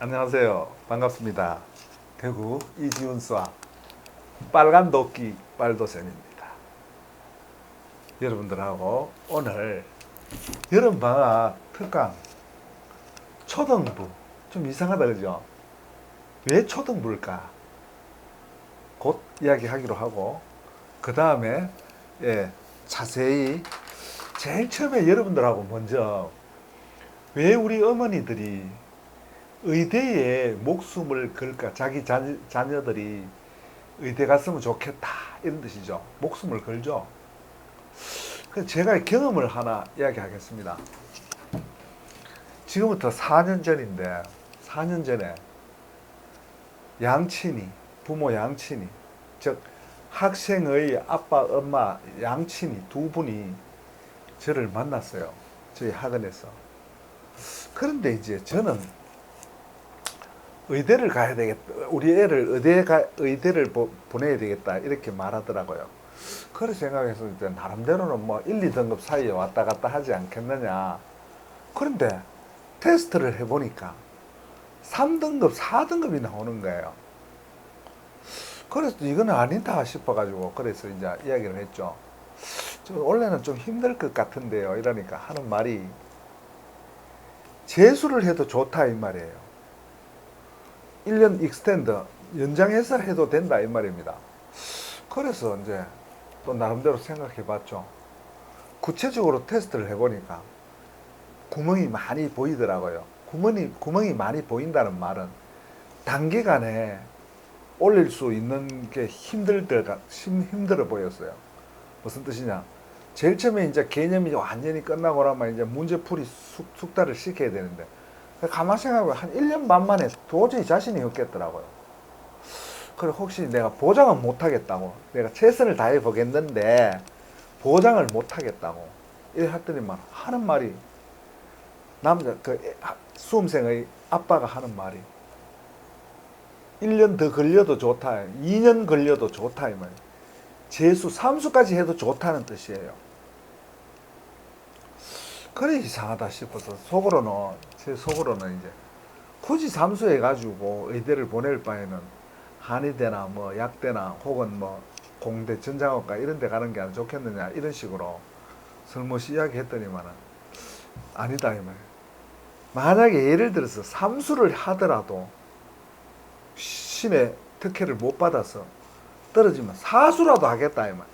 안녕하세요. 반갑습니다. 대구 이지훈수와 빨간 도끼 빨도쌤입니다. 여러분들하고 오늘 여름방학 특강 초등부 좀 이상하다 그죠? 왜 초등부일까? 곧 이야기하기로 하고 그 다음에 예, 자세히 제일 처음에 여러분들하고 먼저 왜 우리 어머니들이 의대에 목숨을 걸까? 자기 자녀, 자녀들이 의대 갔으면 좋겠다. 이런 뜻이죠. 목숨을 걸죠. 제가 경험을 하나 이야기하겠습니다. 지금부터 4년 전인데 4년 전에 양친이 부모 양친이 즉 학생의 아빠 엄마 양친이 두 분이 저를 만났어요. 저희 학원에서. 그런데 이제 저는 의대를 가야 되겠다. 우리 애를 의대 가, 의대를 보, 보내야 되겠다. 이렇게 말하더라고요. 그래 생각해서 이제 나름대로는 뭐 1, 2등급 사이에 왔다 갔다 하지 않겠느냐. 그런데 테스트를 해보니까 3등급, 4등급이 나오는 거예요. 그래서 이건 아니다 싶어가지고 그래서 이제 이야기를 했죠. 저 원래는 좀 힘들 것 같은데요. 이러니까 하는 말이 재수를 해도 좋다 이 말이에요. 1년 익스텐드 연장해서 해도 된다 이 말입니다. 그래서 이제 또 나름대로 생각해 봤죠. 구체적으로 테스트를 해보니까 구멍이 많이 보이더라고요. 구멍이, 구멍이 많이 보인다는 말은 단기간에 올릴 수 있는 게 힘들더라, 힘, 힘들어 보였어요. 무슨 뜻이냐? 제일 처음에 이제 개념이 완전히 끝나고 나면 이제 문제풀이 숙, 숙달을 시켜야 되는데 가만 생각해보면 한 1년 반 만에 도저히 자신이 없겠더라고요. 그래 혹시 내가 보장은 못하겠다고 내가 최선을 다해 보겠는데 보장을 못하겠다고 이래 했더니만 하는 말이 남자 그 수험생의 아빠가 하는 말이 1년 더 걸려도 좋다 2년 걸려도 좋다 이 말. 재수 삼수까지 해도 좋다는 뜻이에요. 그래 이상하다 싶어서 속으로는 제 속으로는 이제 굳이 삼수해 가지고 의대를 보낼 바에는 한의대나 뭐 약대나 혹은 뭐 공대 전장학과 이런 데 가는 게 안 좋겠느냐 이런 식으로 설모시 이야기했더니만은 아니다 이 말. 만약에 예를 들어서 삼수를 하더라도 신의 특혜를 못 받아서 떨어지면 사수라도 하겠다 이 말.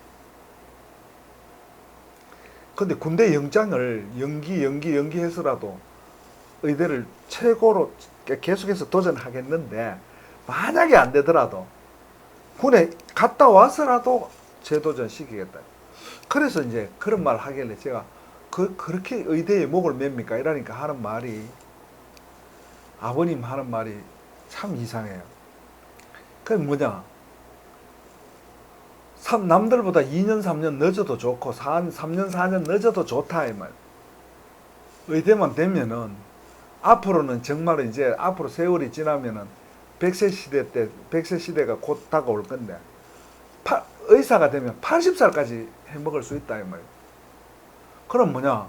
근데 군대 영장을 연기 연기 연기해서라도 의대를 최고로 계속해서 도전하겠는데 만약에 안 되더라도 군에 갔다 와서라도 재도전 시키겠다. 그래서 이제 그런 말 하길래 제가 그 그렇게 의대에 목을 맵니까 이러니까 하는 말이 아버님 하는 말이 참 이상해요. 그게 뭐냐? 삼- 남들보다 2년 3년 늦어도 좋고 4, 3년 4년 늦어도 좋다 이 말. 의대만 되면은 앞으로는 정말 이제 앞으로 세월이 지나면은 100세 시대 때 100세 시대가 곧 다가올 건데 파- 의사가 되면 80살까지 해 먹을 수 있다 이 말. 그럼 뭐냐?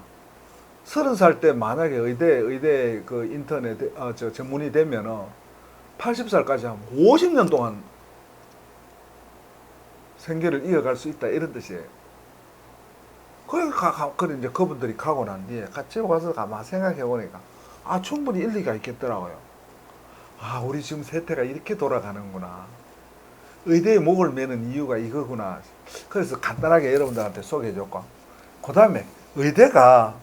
30살 때 만약에 의대 의대 그 인터넷 어, 저 전문의 되면은 80살까지 하면 50년 동안 생계를 이어갈 수 있다 이런 뜻이에요. 그래 이제 그분들이 가고 난 뒤에 같이 와서 가만 생각해 보니까 아 충분히 일리가 있겠더라고요. 아 우리 지금 세태가 이렇게 돌아가는구나. 의대에 목을 매는 이유가 이거구나. 그래서 간단하게 여러분들한테 소개해줬고 그 다음에 의대가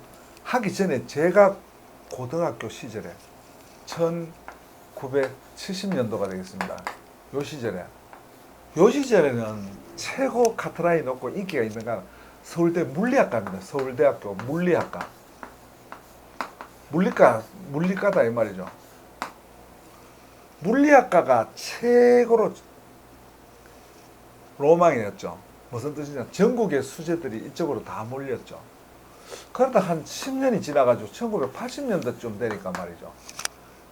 하기 전에 제가 고등학교 시절에 1970년도가 되겠습니다. 요 시절에 요 시절에는 최고 카트라인 높고 인기가 있는 건 서울대 물리학과입니다. 서울대학교 물리학과. 물리과, 물리과다 이 말이죠. 물리학과가 최고로 로망이었죠. 무슨 뜻이냐. 전국의 수재들이 이쪽으로 다 몰렸죠. 그러다 한 10년이 지나가지고 1980년대쯤 되니까 말이죠.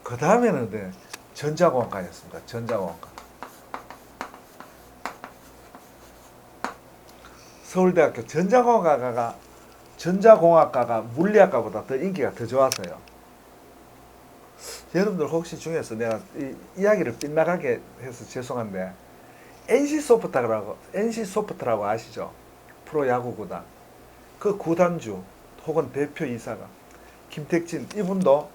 그 다음에는 네, 전자공학과였습니다. 전자공학과. 서울대학교 전자공학과가 전자공학과가 물리학과보다 더 인기가 더 좋았어요. 여러분들 혹시 중에서 내가 이 이야기를 빗나가게 해서 죄송한데 NC 소프트라고 NC 소프트라고 아시죠? 프로 야구 구단 그 구단주 혹은 대표 이사가 김택진 이분도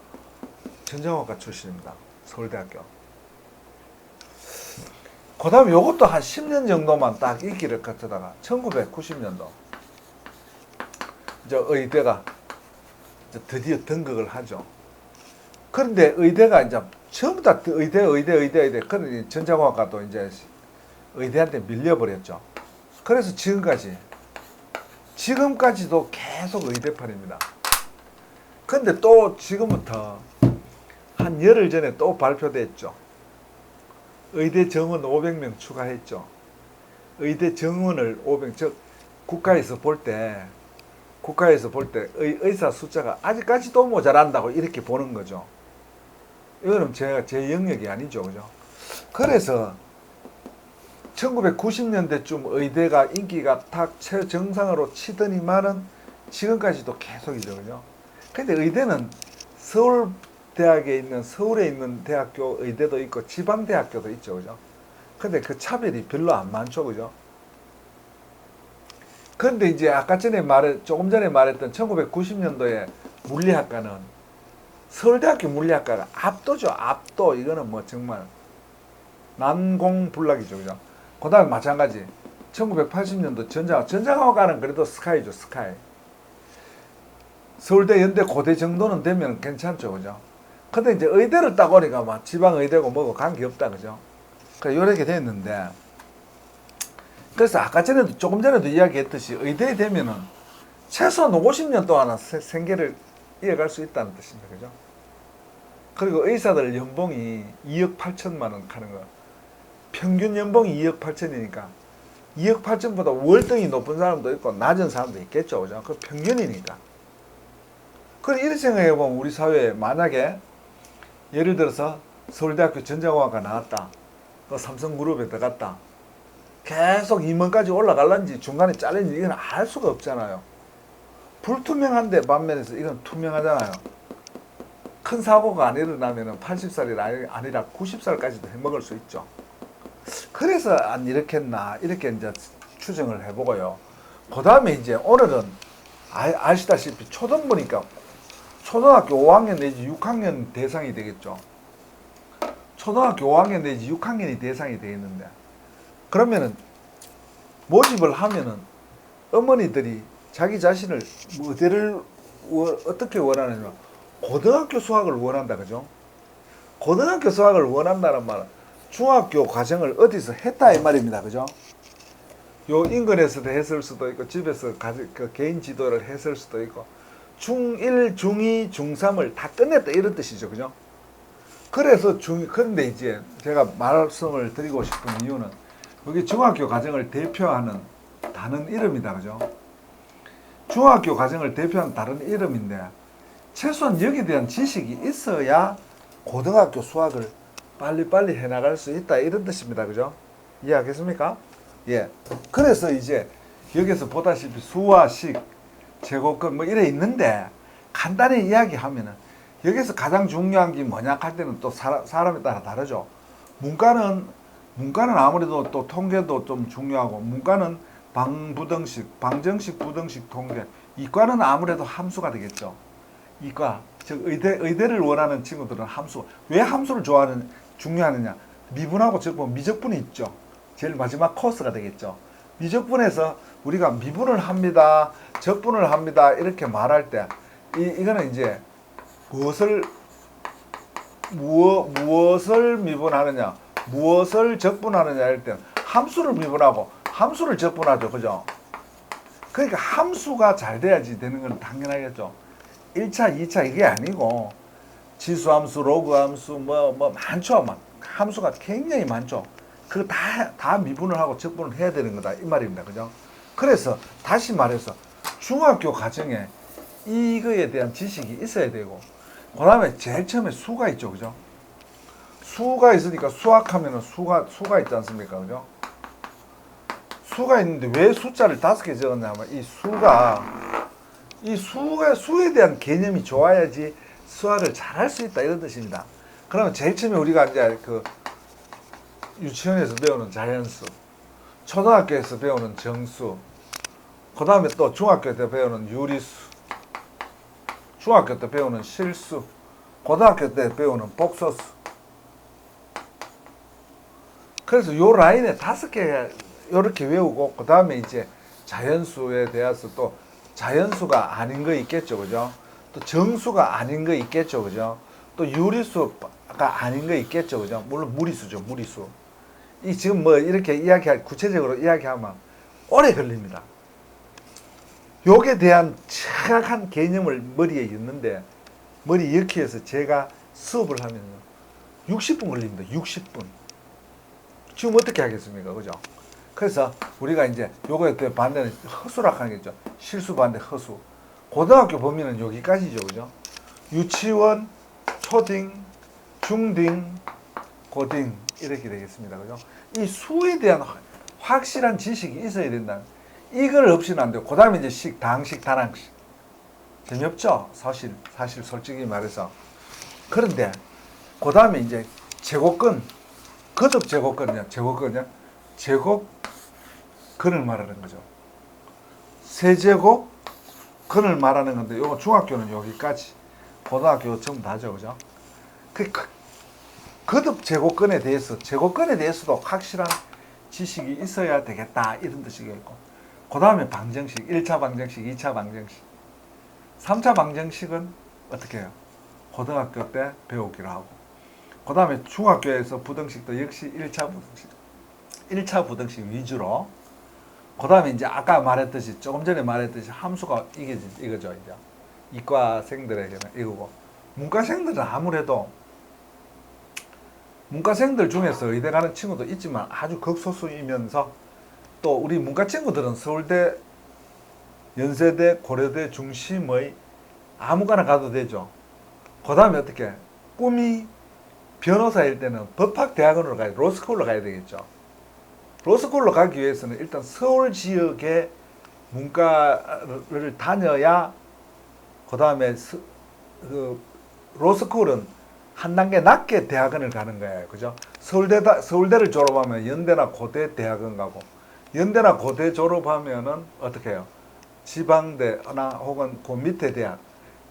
전자공학과 출신입니다. 서울대학교. 그 다음에 요것도 한 10년 정도만 딱 인기를 갖다가 1990년도 이제 의대가 이제 드디어 등극을 하죠. 그런데 의대가 이제 다 의대, 의대, 의대, 의대. 그런 전자공학과도 이제 의대한테 밀려버렸죠. 그래서 지금까지, 지금까지도 계속 의대판입니다. 근데 또 지금부터 한 열흘 전에 또 발표됐죠. 의대 정원 500명 추가했죠. 의대 정원을 500, 즉, 국가에서 볼 때, 국가에서 볼 때 의사 숫자가 아직까지도 모자란다고 이렇게 보는 거죠. 이거는 제가 제 영역이 아니죠, 그죠? 그래서 1990년대쯤 의대가 인기가 탁 최정상으로 치더니만은 지금까지도 계속이죠, 그죠? 근데 의대는 서울 대학에 있는 서울에 있는 대학교 의대도 있고 지방 대학교도 있죠, 그죠? 근데 그 차별이 별로 안 많죠, 그죠? 근데 이제 아까 전에 말해 조금 전에 말했던 1990년도에 물리학과는 서울대학교 물리학과가 압도죠, 압도. 이거는 뭐 정말 난공불락이죠, 그죠? 그다음에 마찬가지 1980년도 전자 전자공학과는 그래도 스카이죠, 스카이. 서울대, 연대, 고대 정도는 되면 괜찮죠, 그죠? 근데 이제 의대를 딱 오니까 막 지방 의대고 뭐고 관계 없다, 그죠? 그래 요렇게 됐는데 그래서 아까 전에도 조금 전에도 이야기했듯이 의대에 되면은 최소한 50년 동안은 세- 생계를 이어갈 수 있다는 뜻입니다, 그죠? 그리고 의사들 연봉이 2억 8천만 원 가는 거. 평균 연봉이 2억 8천이니까 2억 8천보다 월등히 높은 사람도 있고 낮은 사람도 있겠죠, 그죠? 그 평균이니까. 그래 이렇게 생각해 보면 우리 사회에 만약에 예를 들어서 서울대학교 전자공학과 나왔다, 또 삼성그룹에 들어갔다, 계속 임원까지 올라갈란지 중간에 잘린지 이건 알 수가 없잖아요. 불투명한데 반면에서 이건 투명하잖아요. 큰 사고가 안 일어나면 80살이 아니라 90살까지도 해먹을 수 있죠. 그래서 안 했나 이렇게 이제 추정을 해보고요. 그 다음에 이제 오늘은 아, 아시다시피 초등부니까 초등학교 5학년 내지 6학년 대상이 되겠죠. 초등학교 5학년 내지 6학년이 대상이 되겠는데 그러면은 모집을 하면은 어머니들이 자기 자신을 뭐 어디를 워- 어떻게 원하느냐 고등학교 수학을 원한다 그죠? 고등학교 수학을 원한다는 말은 중학교 과정을 어디서 했다 이 말입니다 그죠? 요 인근에서도 했을 수도 있고 집에서 가, 그 개인 지도를 했을 수도 있고 중1, 중2, 중3을 다 끝냈다 이런 뜻이죠 그죠? 그래서 중 그런데 이제 제가 말씀을 드리고 싶은 이유는 여기 중학교 과정을 대표하는 다른 이름이다 그죠? 중학교 과정을 대표하는 다른 이름인데 최소한 여기에 대한 지식이 있어야 고등학교 수학을 빨리빨리 해나갈 수 있다 이런 뜻입니다 그죠? 이해하겠습니까? 예. 그래서 이제 여기서 보다시피 수화식 제곱근 뭐 이래 있는데 간단히 이야기하면은 여기서 가장 중요한 게 뭐냐 할 때는 또 사람, 사람에 따라 다르죠. 문과는 문과는 아무래도 또 통계도 좀 중요하고 문과는 방부등식, 방정식, 부등식 통계. 이과는 아무래도 함수가 되겠죠. 이과 즉 의대 의대를 원하는 친구들은 함수. 왜 함수를 좋아하는 중요하느냐? 미분하고 적분, 미적분이 있죠. 제일 마지막 코스가 되겠죠. 미적분에서 우리가 미분을 합니다, 적분을 합니다 이렇게 말할 때 이, 이거는 이제 무엇을 무엇, 무엇을 미분하느냐, 무엇을 적분하느냐 할때 함수를 미분하고 함수를 적분하죠, 그죠? 그러니까 함수가 잘 돼야지 되는 건 당연하겠죠. 1차, 2차 이게 아니고 지수함수, 로그함수 뭐 뭐 많죠, 막 함수가 굉장히 많죠. 그거 다, 다 미분을 하고 적분을 해야 되는 거다 이 말입니다, 그죠? 그래서 다시 말해서 중학교 과정에 이거에 대한 지식이 있어야 되고 그 다음에 제일 처음에 수가 있죠, 그죠? 수가 있으니까 수학하면은 수가 수가 있지 않습니까, 그죠? 수가 있는데 왜 숫자를 다섯 개 적었냐면 이 수가 이 수가 수에 대한 개념이 좋아야지 수학을 잘할 수 있다 이런 뜻입니다. 그러면 제일 처음에 우리가 이제 그 유치원에서 배우는 자연수, 초등학교에서 배우는 정수, 그 다음에 또 중학교 때 배우는 유리수, 중학교 때 배우는 실수, 고등학교 때 배우는 복소수. 그래서 요 라인에 다섯 개 요렇게 외우고 그 다음에 이제 자연수에 대해서 또 자연수가 아닌 거 있겠죠, 그죠? 또 정수가 아닌 거 있겠죠, 그죠? 또 유리수가 아닌 거 있겠죠, 그죠? 물론 무리수죠, 무리수. 이 지금 뭐 이렇게 이야기할 구체적으로 이야기하면 오래 걸립니다. 요에 대한 정확한 개념을 머리에 있는데 머리 역기에서 제가 수업을 하면 60분 걸립니다. 60분. 지금 어떻게 하겠습니까? 그죠? 그래서 우리가 이제 요거에 또 반대는 허수라고 하겠죠. 실수 반대 허수. 고등학교 범위는 여기까지죠. 그죠? 유치원, 초딩, 중딩, 고딩 이렇게 되겠습니다. 그죠? 이 수에 대한 확- 확실한 지식이 있어야 된다. 이걸 없이는 안 돼요. 그 다음에 이제 식, 당식, 단항식. 재미없죠? 사실, 사실 솔직히 말해서. 그런데, 그 다음에 이제 제곱근, 거듭 제곱근이냐, 제곱근이냐, 제곱근을 말하는 거죠. 세제곱, 근을 말하는 건데, 요거 중학교는 여기까지, 고등학교 전부 다죠, 그죠? 그, 그 거듭 제곱근에 대해서, 제곱근에 대해서도 확실한 지식이 있어야 되겠다, 이런 뜻이겠고. 그 다음에 방정식, 1차 방정식, 2차 방정식. 3차 방정식은 어떻게 해요? 고등학교 때 배우기로 하고. 그 다음에 중학교에서 부등식도 역시 1차 부등식. 1차 부등식 위주로. 그 다음에 이제 아까 말했듯이, 조금 전에 말했듯이 함수가 이게, 이거죠, 이제. 이과생들에게는 이거고. 문과생들은 아무래도 문과생들 중에서 의대 가는 친구도 있지만 아주 극소수이면서 또 우리 문과 친구들은 서울대, 연세대, 고려대 중심의 아무거나 가도 되죠. 그 다음에 어떻게 꿈이 변호사일 때는 법학대학원으로 가야 로스쿨로 가야 되겠죠. 로스쿨로 가기 위해서는 일단 서울 지역의 문과를 다녀야 그 다음에 그 로스쿨은 한 단계 낮게 대학원을 가는 거예요. 그죠? 서울대다, 서울대를 졸업하면 연대나 고대 대학원 가고 연대나 고대 졸업하면은 어떻게 해요? 지방대나 혹은 그 밑에 대학,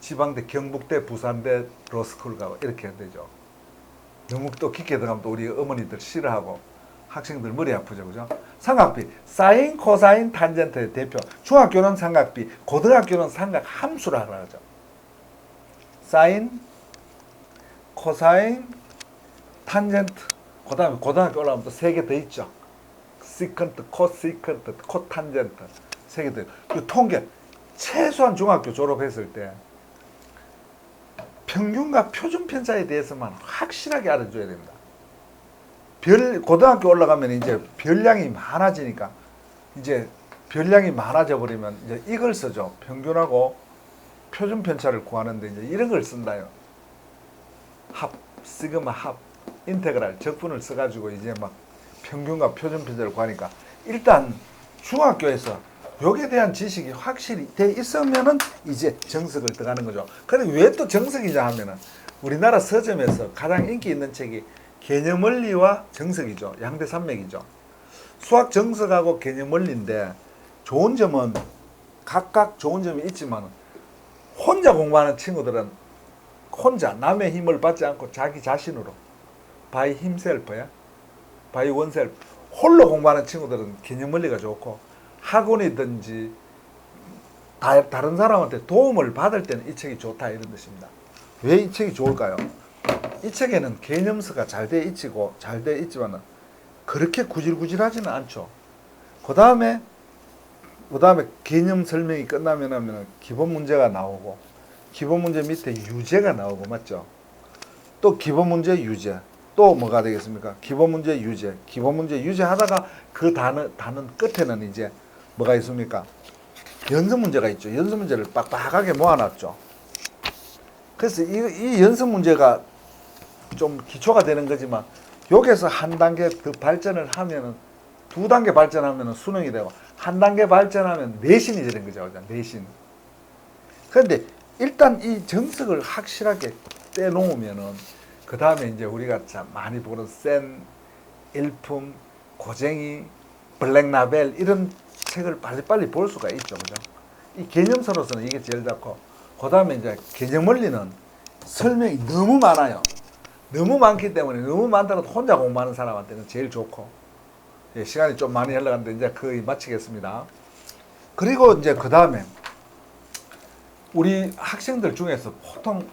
지방대, 경북대, 부산대, 로스쿨 가고 이렇게 되죠. 너무 또 깊게 들어가면 또 우리 어머니들 싫어하고 학생들 머리 아프죠, 그죠? 삼각비, 사인, 코사인, 탄젠트의 대표. 중학교는 삼각비, 고등학교는 삼각 함수라 그러죠. 사인, 코사인, 탄젠트. 그다음에 고등학교 올라가면 또 세 개 더 있죠. 시컨트, 코시컨트, 코탄젠트 세 개 더. 이 통계 최소한 중학교 졸업했을 때 평균과 표준 편차에 대해서만 확실하게 알아줘야 됩니다. 별 고등학교 올라가면 이제 별량이 많아지니까 이제 별량이 많아져 버리면 이제 이걸 쓰죠. 평균하고 표준 편차를 구하는데 이제 이런 걸 쓴다요. 합, 시그마 합, 인테그랄 적분을 써가지고 이제 막 평균과 표준 편차를 구하니까 일단 중학교에서 여기에 대한 지식이 확실히 돼 있으면은 이제 정석을 들어가는 거죠. 근데 왜 또 정석이냐 하면은 우리나라 서점에서 가장 인기 있는 책이 개념 원리와 정석이죠. 양대 산맥이죠. 수학 정석하고 개념 원리인데 좋은 점은 각각 좋은 점이 있지만 혼자 공부하는 친구들은 혼자 남의 힘을 받지 않고 자기 자신으로 바이 힘셀프야 바이 원셀프 홀로 공부하는 친구들은 개념 원리가 좋고 학원이든지 다, 다른 사람한테 도움을 받을 때는 이 책이 좋다 이런 뜻입니다. 왜 이 책이 좋을까요? 이 책에는 개념서가 잘 돼 있고 잘 돼 있지만은 그렇게 구질구질하지는 않죠. 그 다음에 그 다음에 개념 설명이 끝나면 하면 기본 문제가 나오고 기본 문제 밑에 유제가 나오고 맞죠? 또 기본 문제 유제 또 뭐가 되겠습니까? 기본 문제 유제 기본 문제 유제 하다가 그 단어 단원 끝에는 이제 뭐가 있습니까? 연습 문제가 있죠. 연습 문제를 빡빡하게 모아놨죠. 그래서 이, 이 연습 문제가 좀 기초가 되는 거지만 여기서 한 단계 더 발전을 하면은 두 단계 발전하면은 수능이 되고 한 단계 발전하면 내신이 되는 거죠. 내신. 그런데 일단 이 정석을 확실하게 떼놓으면은 그 다음에 이제 우리가 참 많이 보는 센, 일품, 고쟁이, 블랙라벨 이런 책을 빨리빨리 볼 수가 있죠. 그죠? 이 개념서로서는 이게 제일 좋고, 그 다음에 이제 개념 원리는 설명이 너무 많아요. 너무 많기 때문에 너무 많다고 혼자 공부하는 사람한테는 제일 좋고, 예, 시간이 좀 많이 흘러갔는데 이제 거의 마치겠습니다. 그리고 이제 그 다음에 우리 학생들 중에서 보통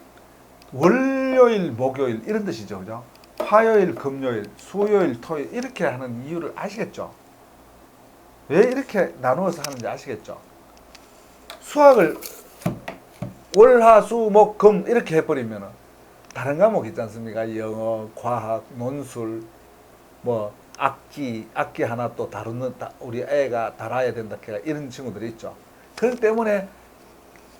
월요일, 목요일 이런 뜻이죠, 그죠? 화요일, 금요일, 수요일, 토요일 이렇게 하는 이유를 아시겠죠? 왜 이렇게 나누어서 하는지 아시겠죠? 수학을 월, 화, 수, 목, 금 이렇게 해버리면 다른 과목 있지 않습니까? 영어, 과학, 논술, 뭐 악기, 악기 하나 또 다루는 다- 우리 애가 달아야 된다 이런 친구들이 있죠. 그렇기 때문에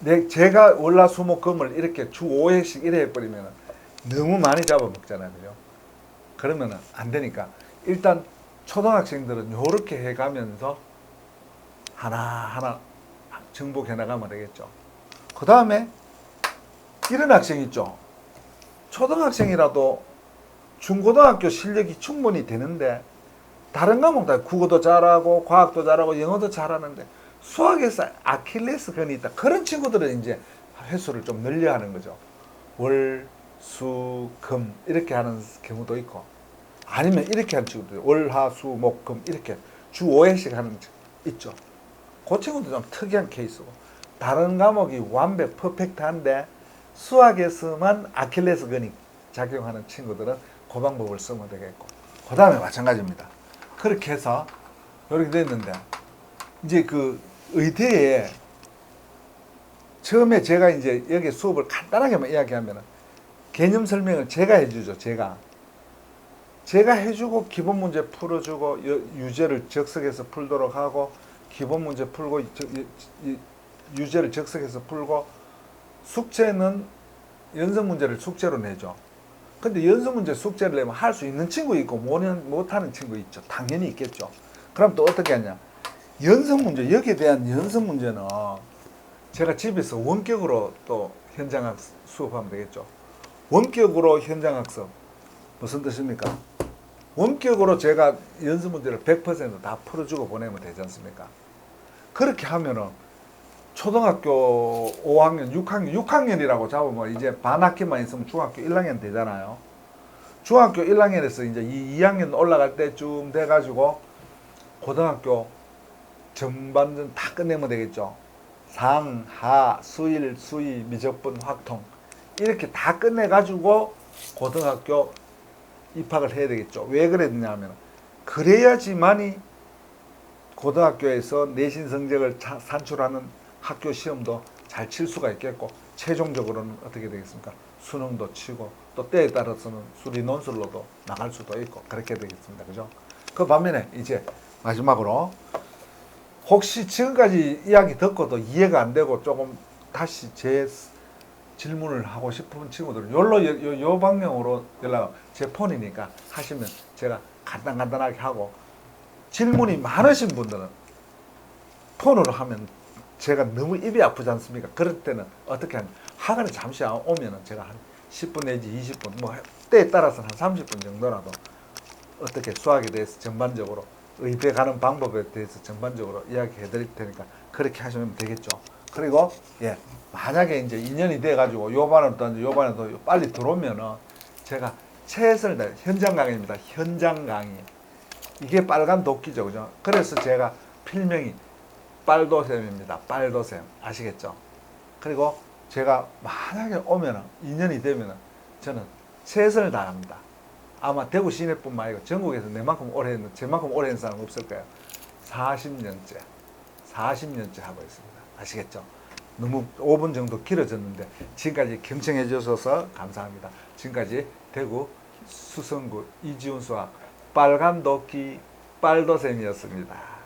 내 제가 월화수목금을 이렇게 주 5회씩 이래 해버리면 너무 많이 잡아먹잖아요? 그러면 안 되니까 일단 초등학생들은 요렇게 해가면서 하나 하나 정복해 나가면 되겠죠. 그 다음에 이런 학생 있죠. 초등학생이라도 중고등학교 실력이 충분히 되는데 다른 과목 다 국어도 잘하고 과학도 잘하고 영어도 잘하는데 수학에서 아킬레스건이 있다. 그런 친구들은 이제 횟수를 좀 늘려 하는 거죠. 월, 수, 금 이렇게 하는 경우도 있고 아니면 이렇게 하는 친구들 월, 화, 수, 목, 금 이렇게 주 5회씩 하는 친- 있죠. 그 친구도 좀 특이한 케이스고 다른 과목이 완벽 퍼펙트한데 수학에서만 아킬레스건이 작용하는 친구들은 그 방법을 쓰면 되겠고 그 다음에 마찬가지입니다. 그렇게 해서 이렇게 됐는데 이제 그 의대에 처음에 제가 이제 여기 수업을 간단하게만 이야기하면 개념 설명을 제가 해주죠. 제가 제가 해주고 기본 문제 풀어주고 여- 유제를 적석해서 풀도록 하고 기본 문제 풀고 유제를 적석해서 풀고 숙제는 연습 문제를 숙제로 내죠. 근데 연습 문제 숙제를 내면 할 수 있는 친구 있고 못하는 친구 있죠. 당연히 있겠죠. 그럼 또 어떻게 하냐? 연습 문제 여기에 대한 연습 문제는 제가 집에서 원격으로 또 현장학 수업하면 되겠죠. 원격으로 현장학습 무슨 뜻입니까? 원격으로 제가 연습 문제를 100%다 풀어주고 보내면 되지 않습니까? 그렇게 하면은 초등학교 5학년, 6학년, 6학년이라고 잡으면 이제 반 학기만 있으면 중학교 1학년 되잖아요. 중학교 1학년에서 이제 2, 2학년 올라갈 때쯤 돼가지고 고등학교 전반전 다 끝내면 되겠죠. 상, 하, 수일, 수의, 미적분, 확통 이렇게 다 끝내가지고 고등학교 입학을 해야 되겠죠. 왜 그랬냐면 그래야지만이 고등학교에서 내신 성적을 차- 산출하는 학교 시험도 잘 칠 수가 있겠고 최종적으로는 어떻게 되겠습니까? 수능도 치고 또 때에 따라서는 수리 논술로도 나갈 수도 있고 그렇게 되겠습니다. 그죠? 그 반면에 이제 마지막으로 혹시 지금까지 이야기 듣고도 이해가 안 되고 조금 다시 제 질문을 하고 싶은 친구들은 요, 요, 요 방향으로 연락 제 폰이니까 하시면 제가 간단 간단하게 하고 질문이 많으신 분들은 폰으로 하면 제가 너무 입이 아프지 않습니까? 그럴 때는 어떻게 하냐 학원에 잠시 오면은 제가 한 10분 내지 20분 뭐 때에 따라서 한 30분 정도라도 어떻게 수학에 대해서 전반적으로 의대 가는 방법에 대해서 전반적으로 이야기해 드릴 테니까 그렇게 하시면 되겠죠. 그리고 예 만약에 이제 인연이 돼 가지고 이제 요반에도 빨리 들어오면은 제가 최선을 다해 현장 강의입니다. 현장 강의 이게 빨간 도끼죠, 그죠? 그래서 제가 필명이 빨도샘입니다. 빨도샘 아시겠죠? 그리고 제가 만약에 오면은 인연이 되면은 저는 최선을 다합니다. 아마 대구 시내뿐만 아니고 전국에서 내만큼 오래 했는 제만큼 오래 했는 사람 없을 거예요. 40년째, 40년째 하고 있습니다. 아시겠죠? 너무 5분 정도 길어졌는데 지금까지 경청해 주셔서 감사합니다. 지금까지 대구 수성구 이지훈 수학 빨간 도끼 빨도샘이었습니다.